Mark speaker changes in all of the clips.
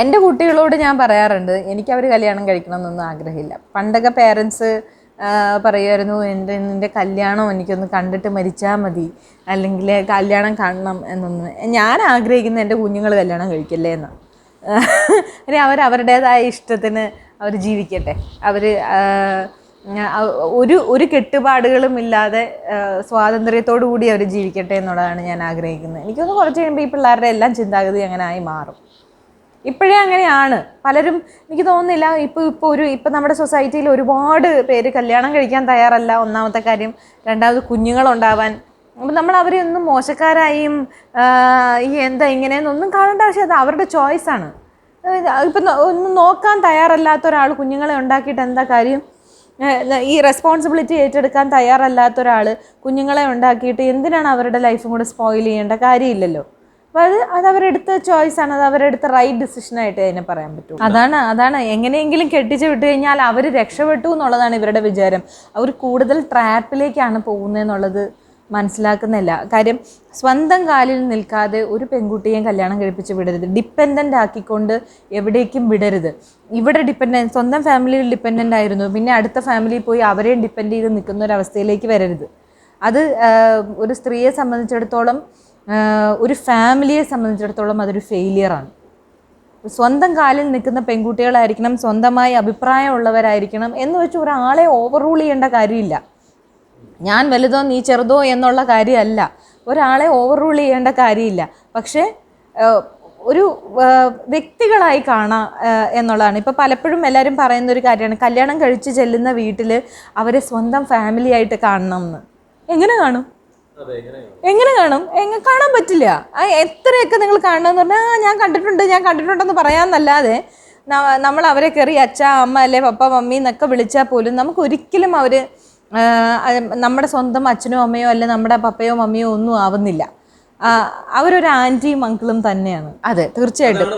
Speaker 1: എന്റെ കുട്ടികളോട് ഞാൻ പറയാറുണ്ട് എനിക്ക് അവർ കല്യാണം കഴിക്കണം എന്നൊന്നും ആഗ്രഹമില്ല. പണ്ടൊക്കെ പേരൻസ് പറയുമായിരുന്നു എന്റെ നിന്റെ കല്യാണം എനിക്കൊന്ന് കണ്ടിട്ട് മരിച്ചാൽ മതി. അല്ലെങ്കിൽ കല്യാണം കാണണം എന്നൊന്ന്. ഞാൻ ആഗ്രഹിക്കുന്ന എന്റെ കുഞ്ഞുങ്ങൾ കല്യാണം കഴിക്കല്ലേ എന്ന്. അല്ലെ അവർ അവരുടേതായ ഇഷ്ടത്തിന് അവർ ജീവിക്കട്ടെ. അവർ ഒരു ഒരു കെട്ടുപാടുകളും ഇല്ലാതെ സ്വാതന്ത്ര്യത്തോടു കൂടി അവർ ജീവിക്കട്ടെ എന്നുള്ളതാണ് ഞാൻ ആഗ്രഹിക്കുന്നത്. എനിക്കൊന്ന് കുറച്ച് കഴിയുമ്പോൾ ഈ പിള്ളേരുടെ എല്ലാം ചിന്താഗതി അങ്ങനെ ആയി മാറും. ഇപ്പോഴേ അങ്ങനെയാണ്. പലരും എനിക്ക് തോന്നുന്നില്ല ഇപ്പോൾ ഇപ്പോൾ ഒരു ഇപ്പം നമ്മുടെ സൊസൈറ്റിയിൽ ഒരുപാട് പേര് കല്യാണം കഴിക്കാൻ തയ്യാറല്ല. ഒന്നാമത്തെ കാര്യം. രണ്ടാമത് കുഞ്ഞുങ്ങളുണ്ടാവാൻ. അപ്പം നമ്മൾ അവരെ ഒന്നും മോശക്കാരായും ഈ എന്താ ഇങ്ങനെയെന്നൊന്നും കാണേണ്ട. ആവശ്യം അത് അവരുടെ ചോയ്സാണ് ഇപ്പം ഒന്നും നോക്കാൻ തയ്യാറല്ലാത്ത ഒരാൾ കുഞ്ഞുങ്ങളെ ഉണ്ടാക്കിയിട്ട് എന്താ കാര്യം? ഈ റെസ്പോൺസിബിലിറ്റി ഏറ്റെടുക്കാൻ തയ്യാറല്ലാത്ത ഒരാൾ കുഞ്ഞുങ്ങളെ ഉണ്ടാക്കിയിട്ട് എന്തിനാണ് അവരുടെ ലൈഫും കൂടെ സ്പോയിൽ ചെയ്യേണ്ട? കാര്യമില്ലല്ലോ. അപ്പോൾ അത് അത് അവരെടുത്ത ചോയ്സ് ആണ്. അത് അവരെടുത്ത റൈറ്റ് ഡിസിഷൻ ആയിട്ട് അതിനെ പറയാൻ പറ്റും അതാണ് അതാണ്. എങ്ങനെയെങ്കിലും കെട്ടിച്ച് വിട്ട് കഴിഞ്ഞാൽ അവർ രക്ഷപ്പെട്ടു എന്നുള്ളതാണ് ഇവരുടെ വിചാരം. അവർ കൂടുതൽ ട്രാപ്പിലേക്കാണ് പോകുന്നതെന്നുള്ളത് മനസ്സിലാക്കുന്നില്ല. കാര്യം സ്വന്തം കാലിൽ നിൽക്കാതെ ഒരു പെൺകുട്ടിയെയും കല്യാണം കഴിപ്പിച്ച് വിടരുത്. ഡിപ്പെൻഡന്റ് ആക്കിക്കൊണ്ട് എവിടേക്കും വിടരുത്. ഇവിടെ ഡിപ്പെൻഡന്റ് സ്വന്തം ഫാമിലിയിൽ ഡിപ്പെൻഡന്റ് ആയിരുന്നു. പിന്നെ അടുത്ത ഫാമിലിയിൽ പോയി അവരെയും ഡിപ്പെൻഡ് ചെയ്ത് നിൽക്കുന്ന ഒരു അവസ്ഥയിലേക്ക് വരരുത്. അത് ഒരു സ്ത്രീയെ സംബന്ധിച്ചിടത്തോളം ഒരു ഫാമിലിയെ സംബന്ധിച്ചിടത്തോളം അതൊരു ഫെയിലിയറാണ് സ്വന്തം കാലിൽ നിൽക്കുന്ന പെൺകുട്ടികളായിരിക്കണം സ്വന്തമായി അഭിപ്രായമുള്ളവരായിരിക്കണം എന്ന് വെച്ച് ഒരാളെ ഓവർ റൂൾ ചെയ്യേണ്ട കാര്യമില്ല. ഞാൻ വലുതോ നീ ചെറുതോ എന്നുള്ള കാര്യമല്ല. ഒരാളെ ഓവർ റൂൾ ചെയ്യേണ്ട കാര്യമില്ല. പക്ഷേ ഒരു വ്യക്തികളായി കാണാം എന്നുള്ളതാണ്. ഇപ്പോൾ പലപ്പോഴും എല്ലാവരും പറയുന്ന ഒരു കാര്യമാണ് കല്യാണം കഴിച്ച് ചെല്ലുന്ന വീട്ടിൽ അവരെ സ്വന്തം ഫാമിലിയായിട്ട് കാണണം എന്ന്. എങ്ങനെ കാണും? എങ്ങനെ കാണും? എങ്ങനെ കാണാൻ പറ്റില്ല. എത്രയൊക്കെ നിങ്ങൾ കാണണമെന്ന് പറഞ്ഞാൽ ആ ഞാൻ കണ്ടിട്ടുണ്ട് ഞാൻ കണ്ടിട്ടുണ്ടെന്ന് പറയാമെന്നല്ലാതെ നമ്മൾ അവരെ കയറി അച്ഛ അമ്മ അല്ലെ പപ്പ മമ്മി എന്നൊക്കെ വിളിച്ചാൽ പോലും നമുക്ക് ഒരിക്കലും അവർ നമ്മുടെ സ്വന്തം അച്ഛനോ അമ്മയോ അല്ലെ നമ്മുടെ പപ്പയോ മമ്മിയോ ഒന്നും ആവുന്നില്ല. അവരൊരു ആന്റിയും അങ്കിളും തന്നെയാണ്. അതെ തീർച്ചയായിട്ടും.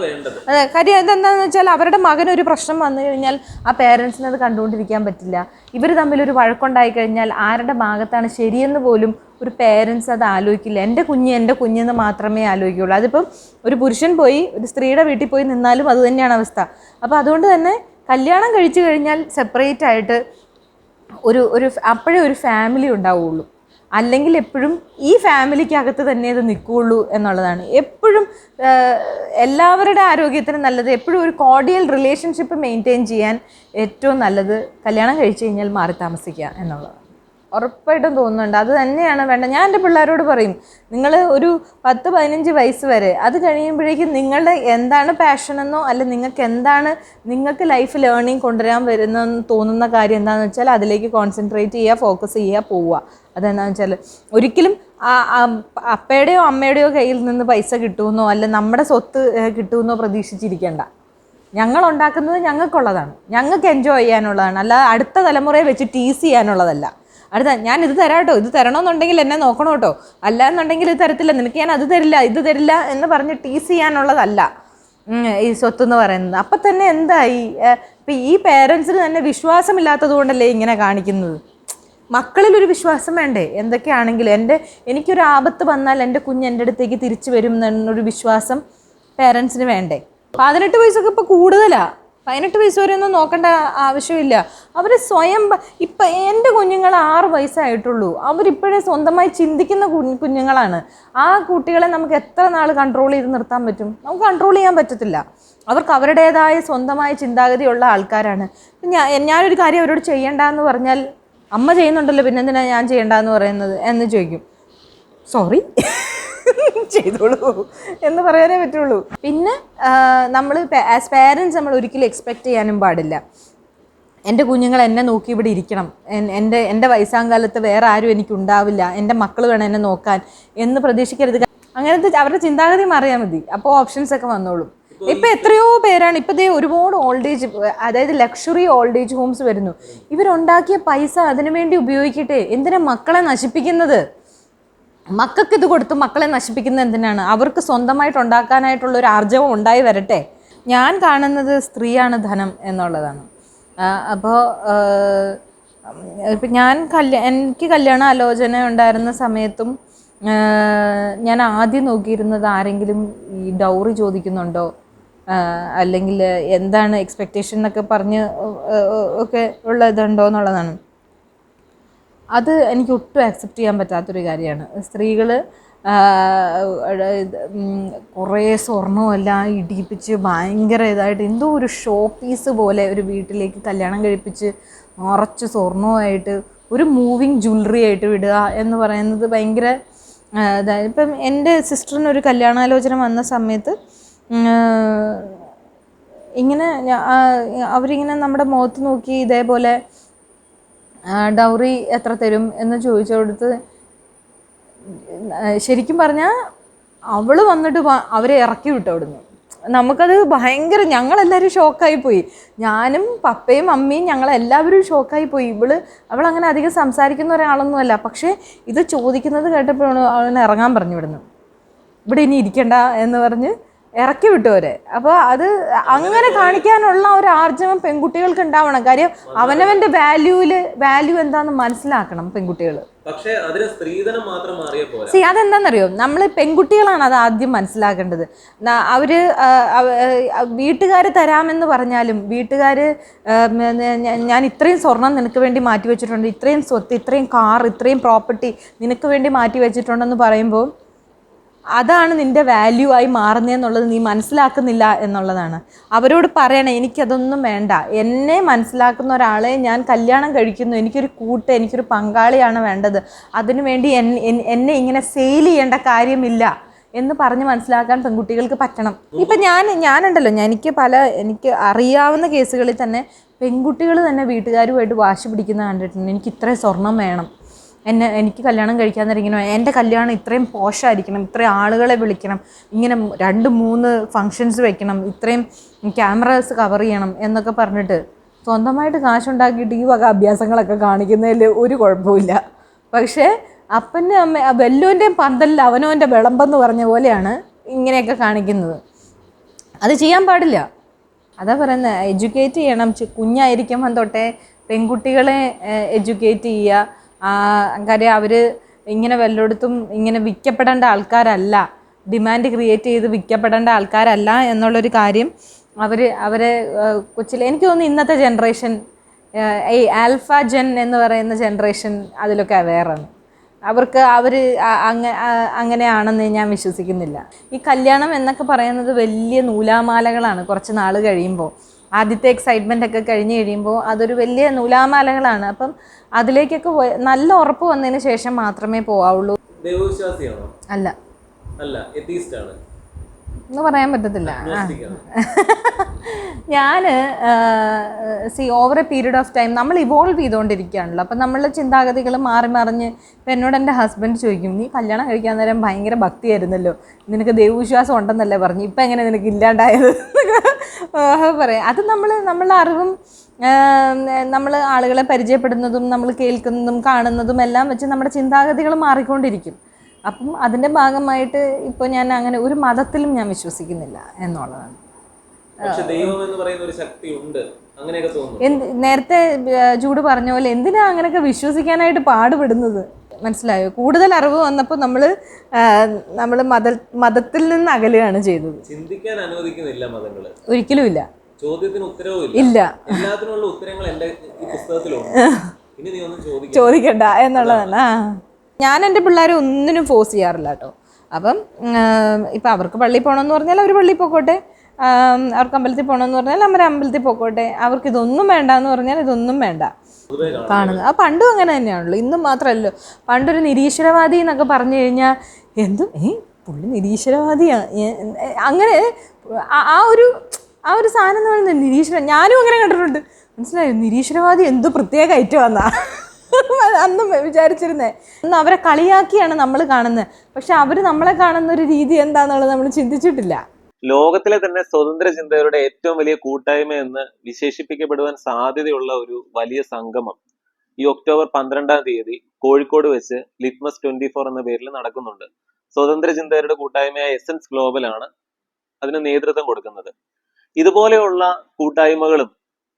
Speaker 1: അതെ കാര്യം ഇതെന്താണെന്ന് വെച്ചാൽ അവരുടെ മകനൊരു പ്രശ്നം വന്നു കഴിഞ്ഞാൽ ആ പേരൻസിന് അത് കണ്ടുകൊണ്ടിരിക്കാൻ പറ്റില്ല. ഇവർ തമ്മിൽ ഒരു വഴക്കുണ്ടായി കഴിഞ്ഞാൽ ആരുടെ ഭാഗത്താണ് ശരിയെന്ന് പോലും ഒരു പേരൻസ് അത് ആലോചിക്കില്ല. എന്റെ കുഞ്ഞ് എന്റെ കുഞ്ഞെന്ന് മാത്രമേ ആലോചിക്കുള്ളൂ. അതിപ്പം ഒരു പുരുഷൻ പോയി ഒരു സ്ത്രീയുടെ വീട്ടിൽ പോയി നിന്നാലും അത് തന്നെയാണ് അവസ്ഥ. അപ്പോൾ അതുകൊണ്ട് തന്നെ കല്യാണം കഴിച്ചു കഴിഞ്ഞാൽ സെപ്പറേറ്റ് ആയിട്ട് ഒരു ഒരു അപ്പോഴേ ഒരു ഫാമിലി ഉണ്ടാവുള്ളൂ. അല്ലെങ്കിൽ എപ്പോഴും ഈ ഫാമിലിക്കകത്ത് തന്നെ അത് നിൽക്കുകയുള്ളൂ എന്നുള്ളതാണ്. എപ്പോഴും എല്ലാവരുടെ ആരോഗ്യത്തിന് നല്ലത് എപ്പോഴും ഒരു കോഡിയൽ റിലേഷൻഷിപ്പ് മെയിന്റെയിൻ ചെയ്യാൻ ഏറ്റവും നല്ലത് കല്യാണം കഴിച്ചു കഴിഞ്ഞാൽ മാറി താമസിക്കുക എന്നുള്ളതാണ്. ഉറപ്പായിട്ടും തോന്നുന്നുണ്ട്. അത് തന്നെയാണ് വേണ്ട ഞാൻ എന്റെ പിള്ളേരോട് പറയും നിങ്ങൾ ഒരു പത്ത് പതിനഞ്ച് വയസ്സ് വരെ അത് കഴിയുമ്പോഴേക്കും നിങ്ങളുടെ എന്താണ് പാഷനെന്നോ അല്ല നിങ്ങൾക്ക് എന്താണ് നിങ്ങൾക്ക് ലൈഫ് ലേണിംഗ് കൊണ്ടുവരാൻ വരുന്നെന്ന് തോന്നുന്ന കാര്യം എന്താണെന്ന് വെച്ചാൽ അതിലേക്ക് കോൺസെൻട്രേറ്റ് ചെയ്യുക ഫോക്കസ് ചെയ്യുക പോവുക. അതെന്താണെന്ന് വെച്ചാൽ ഒരിക്കലും അപ്പയുടെയോ അമ്മയുടെയോ കയ്യിൽ നിന്ന് പൈസ കിട്ടുമെന്നോ അല്ല നമ്മുടെ സ്വത്ത് കിട്ടുമെന്നോ പ്രതീക്ഷിച്ചിരിക്കേണ്ട. ഞങ്ങൾ ഉണ്ടാക്കുന്നത് ഞങ്ങൾക്കുള്ളതാണ്. ഞങ്ങൾക്ക് എൻജോയ് ചെയ്യാനുള്ളതാണ്. അല്ല അടുത്ത തലമുറയെ വെച്ച് ടീസ് ചെയ്യാനുള്ളതല്ല. അടുത്ത ഞാൻ ഇത് തരാം കേട്ടോ. ഇത് തരണമെന്നുണ്ടെങ്കിൽ എന്നെ നോക്കണം കേട്ടോ. അല്ല എന്നുണ്ടെങ്കിൽ ഇത് തരത്തില്ല. നിനക്ക് ഞാൻ അത് തരില്ല ഇത് തരില്ല എന്ന് പറഞ്ഞ് ടീസ് ചെയ്യാനുള്ളതല്ല. ഈ സ്വത്ത് എന്ന് പറയുന്നത്. അപ്പം തന്നെ എന്തായി? ഇപ്പം ഈ പേരൻസിന് തന്നെ വിശ്വാസമില്ലാത്തത് കൊണ്ടല്ലേ ഇങ്ങനെ കാണിക്കുന്നത്? മക്കളിലൊരു വിശ്വാസം വേണ്ടേ? എന്തൊക്കെയാണെങ്കിലും എന്റെ എനിക്കൊരു ആപത്ത് വന്നാൽ എന്റെ കുഞ്ഞ് എന്റെ അടുത്തേക്ക് തിരിച്ചു വരും എന്നൊരു വിശ്വാസം പേരൻസിന് വേണ്ടേ? പതിനെട്ട് വയസ്സൊക്കെ ഇപ്പോൾ കൂടുതലാ. പതിനെട്ട് വയസ്സ് വരെ ഒന്നും നോക്കേണ്ട ആവശ്യമില്ല. അവർ സ്വയം ഇപ്പം എന്റെ കുഞ്ഞുങ്ങൾ ആറ് വയസ്സായിട്ടുള്ളൂ. അവരിപ്പോഴേ സ്വന്തമായി ചിന്തിക്കുന്ന കുഞ്ഞുങ്ങളാണ്. ആ കുട്ടികളെ നമുക്ക് എത്ര നാൾ കൺട്രോൾ ചെയ്ത് നിർത്താൻ പറ്റും? നമുക്ക് കൺട്രോൾ ചെയ്യാൻ പറ്റത്തില്ല. അവർക്ക് അവരുടേതായ സ്വന്തമായ ചിന്താഗതിയുള്ള ആൾക്കാരാണ്. ഞാൻ ഞാനൊരു കാര്യം അവരോട് ചെയ്യണ്ട എന്ന് പറഞ്ഞാൽ അമ്മ ചെയ്യുന്നുണ്ടല്ലോ പിന്നെന്തിനാണ് ഞാൻ ചെയ്യേണ്ടെന്ന് പറയുന്നത് എന്ന് ചോദിക്കും. സോറി ചെയ്തോളൂ എന്ന് പറയാനേ പറ്റുള്ളൂ. പിന്നെ നമ്മൾ ആസ് പേരൻസ് നമ്മൾ ഒരിക്കലും എക്സ്പെക്റ്റ് ചെയ്യാനും പാടില്ല. എന്റെ കുഞ്ഞുങ്ങൾ എന്നെ നോക്കി ഇവിടെ ഇരിക്കണം. എൻ- എന്റെ എന്റെ വയസ്സാങ്കാലത്ത് വേറെ ആരും എനിക്കുണ്ടാവില്ല എന്റെ മക്കൾ വേണം എന്നെ നോക്കാൻ എന്ന് പ്രതീക്ഷിക്കരുത്. അങ്ങനത്തെ അവരുടെ ചിന്താഗതി മാറിയാൽ മതി. അപ്പോൾ ഓപ്ഷൻസ് ഒക്കെ വന്നോളും. ഇപ്പം എത്രയോ പേരാണ് ഇപ്പം ദേ ഒരുപാട് ഓൾഡ് ഏജ് അതായത് ലക്ഷറി ഓൾഡ് ഏജ് ഹോംസ് വരുന്നു. ഇവരുണ്ടാക്കിയ പൈസ അതിനു വേണ്ടി ഉപയോഗിക്കട്ടെ? എന്തിനാ മക്കളെ നശിപ്പിക്കുന്നത്? മക്കൾക്ക് ഇത് കൊടുത്ത് മക്കളെ നശിപ്പിക്കുന്നത് എന്തിനാണ്? അവർക്ക് സ്വന്തമായിട്ട് ഉണ്ടാക്കാനായിട്ടുള്ള ഒരു ആർജവം ഉണ്ടായി വരട്ടെ. ഞാൻ കാണുന്നത് സ്ത്രീയാണ് ധനം എന്നുള്ളതാണ്. അപ്പോൾ ഇപ്പം ഞാൻ കല്യാ എനിക്ക് കല്യാണ ആലോചന ഉണ്ടായിരുന്ന സമയത്തും ഞാൻ ആദ്യം നോക്കിയിരുന്നത് ആരെങ്കിലും ഈ ഡൗറി ചോദിക്കുന്നുണ്ടോ? അല്ലെങ്കിൽ എന്താണ് എക്സ്പെക്റ്റേഷൻ എന്നൊക്കെ പറഞ്ഞ് ഒക്കെ ഉള്ള ഇതുണ്ടോ എന്നുള്ളതാണ്. അത് എനിക്ക് ഒട്ടും ആക്സെപ്റ്റ് ചെയ്യാൻ പറ്റാത്തൊരു കാര്യമാണ്. സ്ത്രീകൾ കുറേ സ്വർണവും എല്ലാം ഇടിപ്പിച്ച് ഭയങ്കര ഇതായിട്ട് എന്തോ ഒരു ഷോ പീസ് പോലെ ഒരു വീട്ടിലേക്ക് കല്യാണം കഴിപ്പിച്ച് നിറച്ച് സ്വർണവുമായിട്ട് ഒരു മൂവിങ് ജ്വല്ലറി ആയിട്ട് വിടുക എന്ന് പറയുന്നത് ഭയങ്കര അതായത് ഇപ്പം എന്റെ സിസ്റ്ററിന് ഒരു കല്യാണാലോചന വന്ന സമയത്ത് ഇങ്ങനെ അവരിങ്ങനെ നമ്മുടെ മുഖത്ത് നോക്കി ഇതേപോലെ ഡൗറി എത്ര തരും എന്ന് ചോദിച്ചുകൊടുത്ത് ശരിക്കും പറഞ്ഞാൽ അവൾ വന്നിട്ട് അവരെ ഇറക്കി വിട്ടു അവിടുന്ന്. നമുക്കത് ഭയങ്കര ഞങ്ങളെല്ലാവരും ഷോക്കായി പോയി. ഞാനും പപ്പയും അമ്മയും ഞങ്ങളെല്ലാവരും ഷോക്കായി പോയി. ഇവൾ അവൾ അങ്ങനെ അധികം സംസാരിക്കുന്ന ഒരാളൊന്നുമല്ല. പക്ഷേ ഇത് ചോദിക്കുന്നത് കേട്ടപ്പോഴാണ് അവനെ ഇറങ്ങാൻ പറഞ്ഞു ഇവിടുന്ന്. ഇവിടെ ഇനി ഇരിക്കണ്ട എന്ന് പറഞ്ഞ് ഇറക്കി വിട്ടവരെ. അപ്പൊ അപ്പോൾ അത് അങ്ങനെ കാണിക്കാനുള്ള ഒരു ആർജവം പെൺകുട്ടികൾക്ക് ഉണ്ടാവണം. കാര്യം അവനവന്റെ വാല്യൂൽ വാല്യൂ എന്താന്ന് മനസ്സിലാക്കണം പെൺകുട്ടികൾ
Speaker 2: പക്ഷേ അതിന് സ്ത്രീധനം മാത്രം മാറിയ
Speaker 1: സി അതെന്താണെന്നറിയോ നമ്മൾ പെൺകുട്ടികളാണ് അത് ആദ്യം മനസ്സിലാക്കേണ്ടത്. അവർ വീട്ടുകാർ തരാമെന്ന് പറഞ്ഞാലും വീട്ടുകാർ ഞാൻ ഇത്രയും സ്വർണം നിനക്ക് വേണ്ടി മാറ്റി വെച്ചിട്ടുണ്ട് ഇത്രയും സ്വത്ത് ഇത്രയും കാർ ഇത്രയും പ്രോപ്പർട്ടി നിനക്ക് വേണ്ടി മാറ്റി വെച്ചിട്ടുണ്ടെന്ന് പറയുമ്പോൾ അതാണ് നിന്റെ വാല്യൂ ആയി മാറുന്നതെന്നുള്ളത് നീ മനസ്സിലാക്കുന്നില്ല എന്നുള്ളതാണ്. അവരോട് പറയണേ എനിക്കതൊന്നും വേണ്ട. എന്നെ മനസ്സിലാക്കുന്ന ഒരാളെ ഞാൻ കല്യാണം കഴിക്കുന്നു. എനിക്കൊരു കൂട്ട് എനിക്കൊരു പങ്കാളിയാണ് വേണ്ടത്. അതിനുവേണ്ടി എന്നെ ഇങ്ങനെ സെയിൽ ചെയ്യേണ്ട കാര്യമില്ല. എന്ന് പറഞ്ഞ് മനസ്സിലാക്കാൻ പെൺകുട്ടികൾക്ക് പറ്റണം. ഇപ്പം ഞാൻ ഞാനുണ്ടല്ലോ. എനിക്ക് പല എനിക്ക് അറിയാവുന്ന കേസുകളിൽ തന്നെ പെൺകുട്ടികൾ തന്നെ വീട്ടുകാരുമായിട്ട് വാശി പിടിക്കുന്ന കണ്ടിട്ടുണ്ട്. എനിക്ക് ഇത്രയും സ്വർണം വേണം. എന്നെ എനിക്ക് കല്യാണം കഴിക്കാൻ ഇങ്ങനെ എന്റെ കല്യാണം ഇത്രയും പോഷായിരിക്കണം. ഇത്രയും ആളുകളെ വിളിക്കണം. ഇങ്ങനെ രണ്ട് മൂന്ന് ഫങ്ഷൻസ് വെക്കണം. ഇത്രയും ക്യാമറാസ് കവർ ചെയ്യണം എന്നൊക്കെ പറഞ്ഞിട്ട് സ്വന്തമായിട്ട് കാശുണ്ടാക്കിയിട്ട് ഈ വക അഭ്യാസങ്ങളൊക്കെ കാണിക്കുന്നതിൽ ഒരു കുഴപ്പമില്ല പക്ഷേ അപ്പന്റെ അമ്മ വെല്ലുവിന്റെയും പന്തലിൽ അവനവന്റെ വിളമ്പെന്ന് പറഞ്ഞ പോലെയാണ് ഇങ്ങനെയൊക്കെ കാണിക്കുന്നത്. അത് ചെയ്യാൻ പാടില്ല. അതാ പറയുന്നത് എഡ്യൂക്കേറ്റ് ചെയ്യണം. കുഞ്ഞായിരിക്കുമ്പം തൊട്ടേ പെൺകുട്ടികളെ എഡ്യൂക്കേറ്റ് ചെയ്യുക. കാര്യം അവർ ഇങ്ങനെ വല്ലയിടത്തും ഇങ്ങനെ വിൽക്കപ്പെടേണ്ട ആൾക്കാരല്ല. ഡിമാൻഡ് ക്രിയേറ്റ് ചെയ്ത് വിൽക്കപ്പെടേണ്ട ആൾക്കാരല്ല എന്നുള്ളൊരു കാര്യം അവർ അവരെ കൊച്ചിൽ എനിക്ക് തോന്നുന്നു ഇന്നത്തെ ജനറേഷൻ ഈ ആൽഫ ജെൻ എന്ന് പറയുന്ന ജനറേഷൻ അതിലൊക്കെ അവെയറാണ് അവർക്ക് അവർ അങ്ങനെയാണെന്ന് ഞാൻ വിശ്വസിക്കുന്നില്ല. ഈ കല്യാണം എന്നൊക്കെ പറയുന്നത് വലിയ നൂലാമാലകളാണ് കുറച്ച് നാൾ കഴിയുമ്പോൾ. ആദ്യത്തെ എക്സൈറ്റ്മെന്റ് ഒക്കെ കഴിഞ്ഞ് കഴിയുമ്പോൾ അതൊരു വലിയ നൂലാമാലകളാണ്. അപ്പം അതിലേക്കൊക്കെ നല്ല ഉറപ്പ് വന്നതിന് ശേഷം മാത്രമേ പോവാവുള്ളൂ.
Speaker 2: ദൈവവിശ്വാസിയാണോ
Speaker 1: അല്ല.
Speaker 2: അല്ല
Speaker 1: എന്ന് പറയാൻ പറ്റത്തില്ല. ഞാൻ see over a period of time നമ്മൾ ഇവോൾവ് ചെയ്തുകൊണ്ടിരിക്കുകയാണല്ലോ. അപ്പം നമ്മളുടെ ചിന്താഗതികൾ മാറി മറിഞ്ഞ് ഇപ്പം എന്നോട് എന്റെ ഹസ്ബൻഡ് ചോദിക്കും നീ കല്യാണം കഴിക്കാൻ നേരം ഭയങ്കര ഭക്തിയായിരുന്നല്ലോ? നിനക്ക് ദൈവവിശ്വാസം ഉണ്ടെന്നല്ലേ പറഞ്ഞു. ഇപ്പം എങ്ങനെ നിനക്ക് ഇല്ലാണ്ടായത്? പറയാം. അത് നമ്മൾ നമ്മളുടെ അറിവും നമ്മൾ ആളുകളെ പരിചയപ്പെടുന്നതും നമ്മൾ കേൾക്കുന്നതും കാണുന്നതും എല്ലാം വെച്ച് നമ്മുടെ ചിന്താഗതികൾ മാറിക്കൊണ്ടിരിക്കും. അപ്പം അതിന്റെ ഭാഗമായിട്ട് ഇപ്പോൾ ഞാൻ അങ്ങനെ ഒരു മതത്തിലും ഞാൻ വിശ്വസിക്കുന്നില്ല എന്നുള്ളതാണ്.
Speaker 2: പക്ഷെ ദൈവം എന്ന് പറയുന്ന ഒരു ശക്തി ഉണ്ട്. അങ്ങനെയൊക്കെ തോന്നുന്നു.
Speaker 1: എന്ത് നേരത്തെ ചൂട് പറഞ്ഞ പോലെ എന്തിനാ അങ്ങനെയൊക്കെ വിശ്വസിക്കാനായിട്ട് പാടുപെടുന്നത്? മനസ്സിലായോ? കൂടുതൽ അറിവ് വന്നപ്പോൾ നമ്മൾ നമ്മൾ മത മതത്തിൽ നിന്ന് അകലുകയാണ് ചെയ്തത്.
Speaker 2: ചിന്തിക്കാൻ അനുവദിക്കുന്നില്ല മതങ്ങൾ.
Speaker 1: ഒരിക്കലും ഇല്ല.
Speaker 2: ചോദ്യത്തിന് ഉത്തരവും ഇല്ല. എല്ലാത്തിനുള്ള ഉത്തരങ്ങൾ എന്റെ ഈ പുസ്തകത്തിലുണ്ട്.
Speaker 1: ചോദിക്കണ്ട. എന്നുള്ളതാണ്. ഞാൻ എന്റെ പിള്ളേരെ ഒന്നിനും ഫോഴ്സ് ചെയ്യാറില്ല കേട്ടോ. അപ്പം ഇപ്പം അവർക്ക് പള്ളിയിൽ പോകണമെന്ന് പറഞ്ഞാൽ അവർ പള്ളിയിൽ പോയിക്കോട്ടെ അവർക്ക് അമ്പലത്തിൽ പോകണമെന്ന് പറഞ്ഞാൽ അവർ അമ്പലത്തിൽ പോയിക്കോട്ടെ അവർക്ക് ഇതൊന്നും വേണ്ട എന്ന് പറഞ്ഞാൽ ഇതൊന്നും വേണ്ട. കാണുന്നത് ആ പണ്ടും അങ്ങനെ തന്നെയാണല്ലോ. ഇന്നും മാത്രമല്ലോ പണ്ടൊരു നിരീശ്വരവാദി എന്നൊക്കെ പറഞ്ഞു കഴിഞ്ഞാൽ എന്തും ഏ പുള്ളി നിരീശ്വരവാദിയാണ് അങ്ങനെ ആ- ഒരു ആ ഒരു സാധനം എന്ന് പറയുന്നത് നിരീശ്വര ഞാനും അങ്ങനെ കണ്ടിട്ടുണ്ട്. മനസ്സിലായോ? നിരീശ്വരവാദി എന്തോ പ്രത്യേക ഐറ്റം വന്നാ അന്നും വിചാരിച്ചിരുന്നേ. അന്ന് അവരെ കളിയാക്കിയാണ് നമ്മൾ കാണുന്നത്. പക്ഷെ അവർ നമ്മളെ കാണുന്ന ഒരു രീതി എന്താണെന്നുള്ളത് നമ്മൾ ചിന്തിച്ചിട്ടില്ല.
Speaker 2: ലോകത്തിലെ തന്നെ സ്വതന്ത്ര ചിന്തകരുടെ ഏറ്റവും വലിയ കൂട്ടായ്മ എന്ന് വിശേഷിപ്പിക്കപ്പെടുവാൻ സാധ്യതയുള്ള ഒരു വലിയ സംഗമം. ഈ ഒക്ടോബർ പന്ത്രണ്ടാം തീയതി കോഴിക്കോട് വെച്ച് ലിറ്റ്മസ് ട്വന്റി ഫോർ എന്ന പേരിൽ നടക്കുന്നുണ്ട്. സ്വതന്ത്ര ചിന്തകരുടെ കൂട്ടായ്മയായ എസൻസ് ഗ്ലോബൽ ആണ് അതിന് നേതൃത്വം കൊടുക്കുന്നത്. ഇതുപോലെയുള്ള കൂട്ടായ്മകളും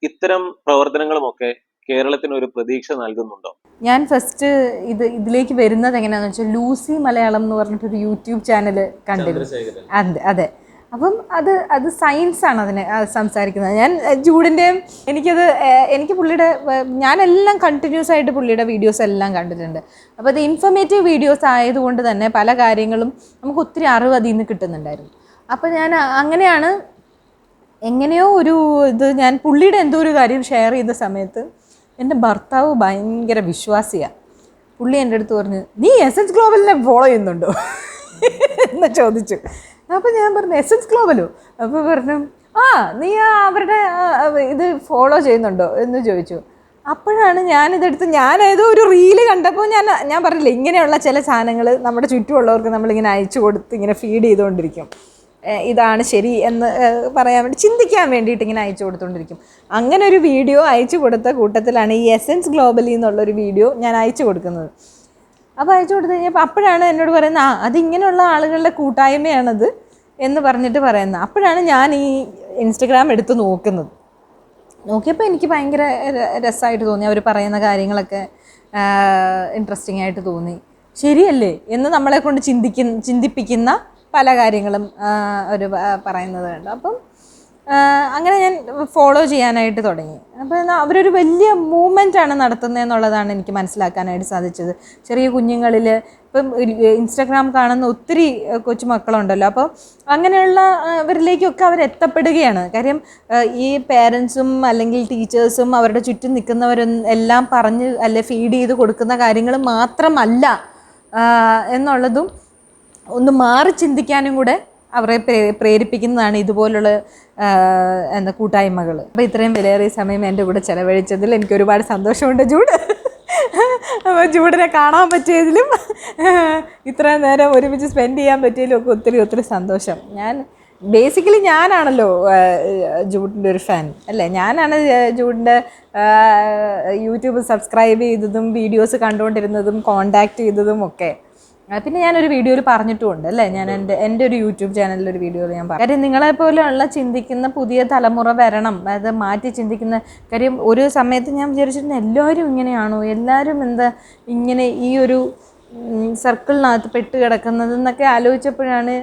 Speaker 2: ഇത്തരം പ്രവർത്തനങ്ങളുമൊക്കെ കേരളത്തിന് ഒരു പ്രതീക്ഷ നൽകുന്നുണ്ടോ?
Speaker 1: ഞാൻ ഫസ്റ്റ് ഇത് ഇതിലേക്ക് വരുന്നത് എങ്ങനെയാണെന്ന് വെച്ചാൽ ലൂസി മലയാളം എന്ന് പറഞ്ഞിട്ടൊരു യൂട്യൂബ് ചാനൽ കണ്ടിരുന്നു. അതെ അതെ. അപ്പം അത് അത് സയൻസാണ് അതിനെ ആ, സംസാരിക്കുന്നത്. ഞാൻ ജൂഡിന്റെയും എനിക്കത് എനിക്ക് പുള്ളിയുടെ ഞാനെല്ലാം കണ്ടിന്യൂസ് ആയിട്ട് പുള്ളിയുടെ വീഡിയോസ് എല്ലാം കണ്ടിട്ടുണ്ട്. അപ്പോൾ അത് ഇൻഫർമേറ്റീവ് വീഡിയോസ് ആയതുകൊണ്ട് തന്നെ പല കാര്യങ്ങളും നമുക്ക് ഒത്തിരി അറിവ് അതിൽ നിന്ന് കിട്ടുന്നുണ്ടായിരുന്നു. അപ്പോൾ ഞാൻ അങ്ങനെയാണ് എങ്ങനെയോ ഒരു ഇത് ഞാൻ പുള്ളിയുടെ എന്തോ ഒരു കാര്യം ഷെയർ ചെയ്ത സമയത്ത് എന്റെ ഭർത്താവ് ഭയങ്കര വിശ്വാസിയാണ് പുള്ളി എന്റെ അടുത്ത് പറഞ്ഞു നീ എസ് എച്ച് ഗ്ലോബലിനെ ഫോളോ ചെയ്യുന്നുണ്ടോ? എന്ന് ചോദിച്ചു. അപ്പോൾ ഞാൻ പറഞ്ഞു എസൻസ് ഗ്ലോബലോ അപ്പോൾ പറഞ്ഞു ആ നീ അവരുടെ ഇത് ഫോളോ ചെയ്യുന്നുണ്ടോ? എന്ന് ചോദിച്ചു. അപ്പോഴാണ് ഞാനിതെടുത്ത് ഞാൻ ഒരു റീൽ കണ്ടപ്പോൾ ഞാൻ ഞാൻ പറഞ്ഞില്ല ഇങ്ങനെയുള്ള ചില സാധനങ്ങൾ നമ്മുടെ ചുറ്റുമുള്ളവർക്ക് നമ്മളിങ്ങനെ അയച്ചു കൊടുത്ത് ഇങ്ങനെ ഫീഡ് ചെയ്തുകൊണ്ടിരിക്കും. ഇതാണ് ശരി എന്ന് പറയാൻ വേണ്ടി ചിന്തിക്കാൻ വേണ്ടിയിട്ട് ഇങ്ങനെ അയച്ചു കൊടുത്തുകൊണ്ടിരിക്കും. അങ്ങനെ ഒരു വീഡിയോ അയച്ചു കൊടുത്ത കൂട്ടത്തിലാണ് ഈ എസെൻസ് ഗ്ലോബലി എന്നുള്ളൊരു വീഡിയോ ഞാൻ അയച്ചു കൊടുക്കുന്നത്. അപ്പോൾ അയച്ചു കൊടുത്തു കഴിഞ്ഞപ്പോൾ അപ്പോഴാണ് എന്നോട് പറയുന്നത് ആ അതിങ്ങനെയുള്ള ആളുകളുടെ കൂട്ടായ്മയാണത് എന്ന് പറഞ്ഞിട്ട് പറയുന്നത്. അപ്പോഴാണ് ഞാൻ ഈ ഇൻസ്റ്റഗ്രാം എടുത്ത് നോക്കുന്നത്. നോക്കിയപ്പോൾ എനിക്ക് ഭയങ്കര രസമായിട്ട് തോന്നി. അവർ പറയുന്ന കാര്യങ്ങളൊക്കെ ഇൻട്രസ്റ്റിംഗ് ആയിട്ട് തോന്നി. ശരിയല്ലേ എന്ന് നമ്മളെ കൊണ്ട് ചിന്തിക്കുന്ന ചിന്തിപ്പിക്കുന്ന പല കാര്യങ്ങളും അവർ പറയുന്നത് കണ്ടു. അപ്പം അങ്ങനെ ഞാൻ ഫോളോ ചെയ്യാനായിട്ട് തുടങ്ങി. അപ്പോൾ അവരൊരു വലിയ മൂവ്മെന്റ് ആണ് നടത്തുന്നത് എന്നുള്ളതാണ് എനിക്ക് മനസ്സിലാക്കാനായിട്ട് സാധിച്ചത്. ചെറിയ കുഞ്ഞുങ്ങളിൽ ഇപ്പം ഇൻസ്റ്റാഗ്രാം കാണുന്ന ഒത്തിരി കൊച്ചുമക്കളുണ്ടല്ലോ. അപ്പോൾ അങ്ങനെയുള്ള അവർ എത്തപ്പെടുകയാണ്. കാര്യം ഈ പേരൻസും അല്ലെങ്കിൽ ടീച്ചേഴ്സും അവരുടെ ചുറ്റും നിൽക്കുന്നവരും എല്ലാം പറഞ്ഞ് അല്ലെ ഫീഡ് ചെയ്ത് കൊടുക്കുന്ന കാര്യങ്ങൾ മാത്രമല്ല എന്നുള്ളതും ഒന്ന് മാറി ചിന്തിക്കാനും കൂടെ അവരെ പ്രേരിപ്പിക്കുന്നതാണ് ഇതുപോലുള്ള എന്താ കൂട്ടായ്മകൾ അപ്പോൾ ഇത്രയും വിലയേറിയ സമയം എന്റെ കൂടെ ചിലവഴിച്ചതിൽ എനിക്ക് ഒരുപാട് സന്തോഷമുണ്ട് ജൂഡ്. അപ്പോൾ ജൂഡിനെ കാണാൻ പറ്റിയതിലും ഇത്രയും നേരം ഒരുമിച്ച് സ്പെൻഡ് ചെയ്യാൻ പറ്റിയതിലും ഒക്കെ ഒത്തിരി ഒത്തിരി സന്തോഷം. ഞാൻ ബേസിക്കലി ഞാനാണല്ലോ ജൂഡിന്റെ ഒരു ഫാൻ. അല്ലേ? ഞാനാണ് ജൂഡിന്റെ യൂട്യൂബ് സബ്സ്ക്രൈബ് ചെയ്തതും വീഡിയോസ് കണ്ടുകൊണ്ടിരുന്നതും കോണ്ടാക്ട് ചെയ്തതും ഒക്കെ. പിന്നെ ഞാനൊരു വീഡിയോയിൽ പറഞ്ഞിട്ടുമുണ്ട് അല്ലേ? ഞാൻ എന്റെ എന്റെ ഒരു യൂട്യൂബ് ചാനലിൽ ഒരു വീഡിയോയിൽ ഞാൻ പറഞ്ഞു. കാര്യം നിങ്ങളെ പോലെയുള്ള ചിന്തിക്കുന്ന പുതിയ തലമുറ വരണം അത് മാറ്റി ചിന്തിക്കുന്ന കാര്യം ഒരു സമയത്ത് ഞാൻ വിചാരിച്ചിട്ടുണ്ട് എല്ലാവരും ഇങ്ങനെയാണോ? എല്ലാവരും എന്താ ഇങ്ങനെ ഈ ഒരു സർക്കിളിനകത്ത് പെട്ട് കിടക്കുന്നത് എന്നൊക്കെ ആലോചിച്ചപ്പോഴാണ്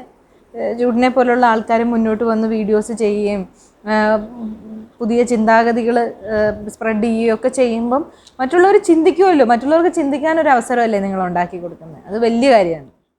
Speaker 1: ചൂടിനെ പോലുള്ള ആൾക്കാർ മുന്നോട്ട് വന്ന് വീഡിയോസ് ചെയ്യുകയും പുതിയ ചിന്താഗതികൾ സ്പ്രെഡ് ചെയ്യുകയൊക്കെ ചെയ്യുമ്പം മറ്റുള്ളവർ ചിന്തിക്കുമല്ലോ. മറ്റുള്ളവർക്ക് ചിന്തിക്കാനൊരു അവസരമല്ലേ നിങ്ങൾ ഉണ്ടാക്കി കൊടുക്കുന്നത്. അത് വലിയ കാര്യമാണ്.